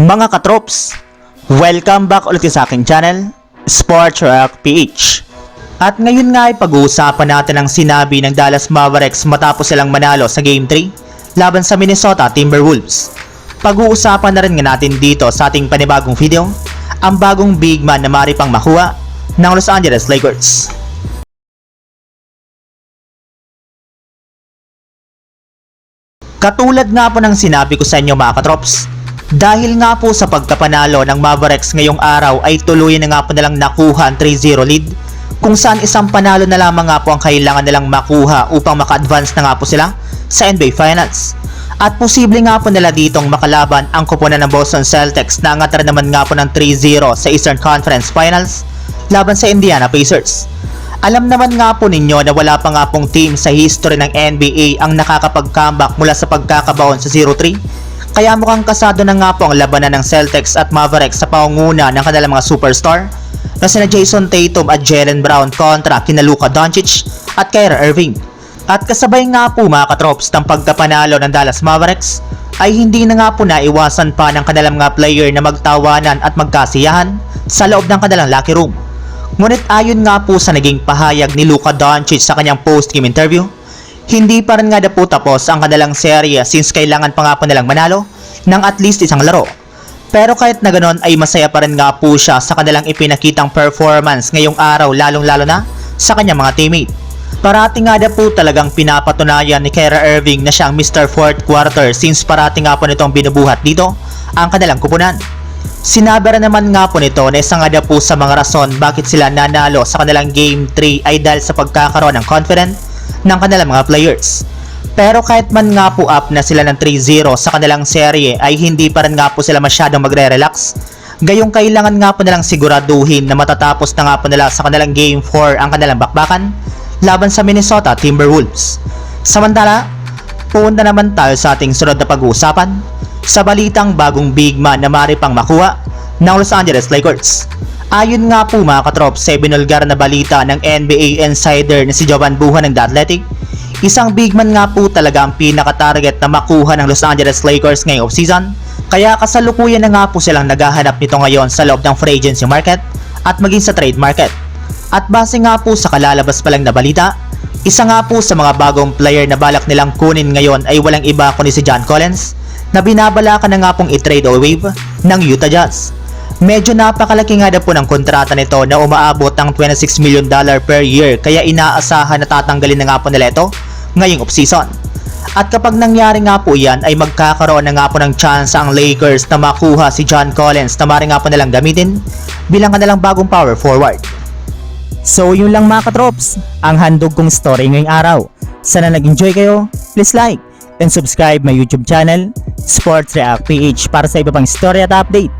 Mga katrops, welcome back ulit sa aking channel, Sports Rock PH. At ngayon nga ay pag-uusapan natin ang sinabi ng Dallas Mavericks matapos silang manalo sa Game 3 laban sa Minnesota Timberwolves. Pag-uusapan na rin nga natin dito sa ating panibagong video, ang bagong big man na mari pang makuha ng Los Angeles Lakers. Katulad nga po ng sinabi ko sa inyo mga katrops, dahil nga po sa pagkapanalo ng Mavericks ngayong araw ay tuluyan na nga po nilang nakuha ang 3-0 lead kung saan isang panalo na lamang nga po ang kailangan nilang makuha upang maka-advance na nga po sila sa NBA Finals. At posible nga po nila ditong makalaban ang kupunan ng Boston Celtics na angat naman nga po ng 3-0 sa Eastern Conference Finals laban sa Indiana Pacers. Alam naman nga po ninyo na wala pa nga pong team sa history ng NBA ang nakakapag-comeback mula sa pagkakabaon sa 0-3. Kaya mukhang kasado na nga po ang labanan ng Celtics at Mavericks sa pangunguna ng kanilang mga superstar na sina Jason Tatum at Jalen Brown kontra kina Luka Doncic at Kyrie Irving. At kasabay nga po mga katrops ng pagkapanalo ng Dallas Mavericks ay hindi na nga po naiwasan pa ng kanilang mga player na magtawanan at magkasiyahan sa loob ng kanilang locker room. Ngunit ayon nga po sa naging pahayag ni Luka Doncic sa kanyang post-game interview, hindi pa rin nga na po tapos ang kanilang serye since kailangan pa nga po nilang manalo ng at least isang laro. Pero kahit na ganon ay masaya pa rin nga po siya sa kanilang ipinakitang performance ngayong araw lalong lalo na sa kanyang mga teammate. Parati nga na po talagang pinapatunayan ni Kyrie Irving na siyang Mr. Fourth Quarter since parati nga po nitong binubuhat dito ang kanilang kupunan. Sinabi rin naman nga po nito na isa nga po sa mga rason bakit sila nanalo sa kanilang Game 3 ay dahil sa pagkakaroon ng confident ng kanilang mga players. Pero kahit man nga po up na sila ng 3-0 sa kanilang serye ay hindi pa rin nga po sila masyadong magre-relax. Gayong kailangan nga po nilang siguraduhin na matatapos na nga po nila sa kanilang Game 4 ang kanilang bakbakan laban sa Minnesota Timberwolves. Samantala, punta naman tayo sa ating sunod na pag-uusapan sa balitang bagong big man na mari pang makuha ng Los Angeles Lakers. Ayon nga po mga katrop sa binulgar na balita ng NBA insider na si Jovan Buhan ng The Athletic, isang big man nga po talaga ang pinaka-target na makuha ng Los Angeles Lakers ngayong offseason, kaya kasalukuyan na nga po silang naghahanap nito ngayon sa loob ng free agency market at maging sa trade market. At base nga po sa kalalabas pa lang na balita, isa nga po sa mga bagong player na balak nilang kunin ngayon ay walang iba kundi si John Collins na binabalakan na nga pong i-trade o wave ng Utah Jazz. Medyo napakalaki nga na po ng kontrata nito na umaabot ng 26 million dollar per year kaya inaasahan na tatanggalin na nga po nila ito ngayong offseason. At kapag nangyari nga po yan ay magkakaroon na nga po ng chance ang Lakers na makuha si John Collins na mari nga po nilang gamitin bilang kanilang bagong power forward. So yun lang mga katrops, ang handog kong story ngayong araw. Sana nag-enjoy kayo, please like and subscribe my YouTube channel, Sports React PH para sa iba pang story at update